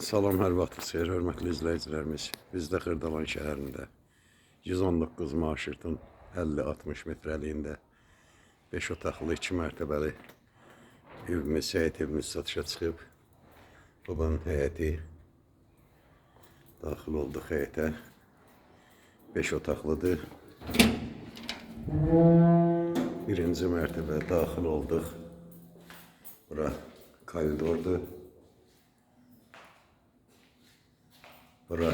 Salam, hər vaxtınız xeyir, hörmətli izləyicilərimiz. Biz də Xırdalan şəhərində 119 marşrutun 50-60 metrəliyində 5 otaqlı, 2 mərtəbəli evimiz, həyət evimiz satışa çıxıb. Babanın həyəti daxil olduq həyətə. 5 otaqlıdır. Birinci mərtəbə daxil olduq. Bura koridordur. Bura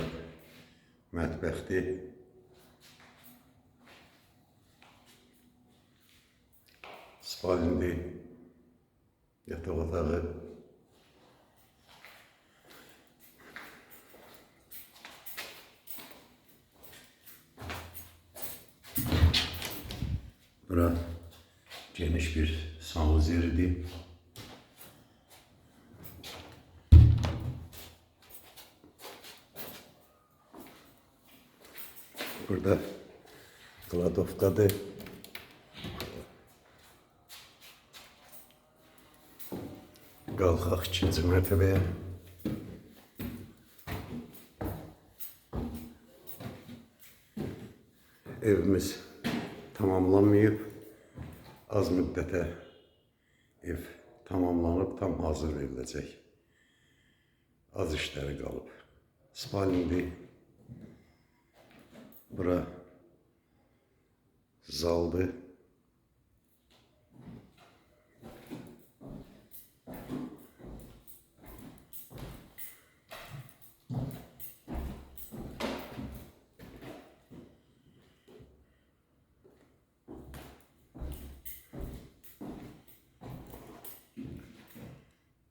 mətbəxdir. Spalindi, yataq otağı. Bura geniş bir sanuzeridir. Burada kladovkadır. Qalxaq ikinci mərtəbəyə. Evimiz tamamlanmayıb. Az müddətə ev tamamlanıb, tam hazır veriləcək. Az işləri qalıb. Spalindi бра залби.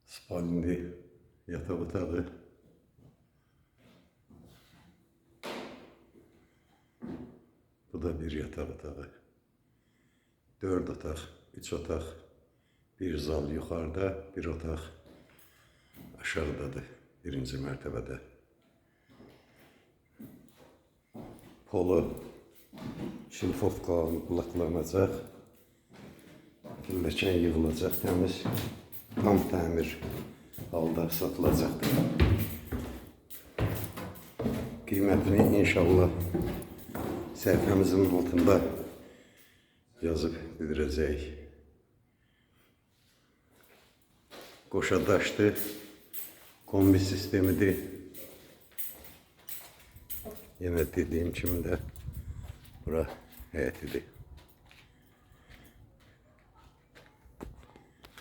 Spalni yatağı tabi. Burada bir yataq otağı, dörd otaq, üç otaq, bir zal yuxarıda, bir otaq aşağıdadır, birinci mərtəbədə. Polu şilfof qulaqlanacaq, məkan yığılacaq təmiz, tam təmir halda satılacaqdır. Qiymətini inşallah səhifəmizin altında yazıb bildirəcəyik. Qoşadaşdır, kombi sistemidir. Yenə dediyim kimi də bura həyətidir.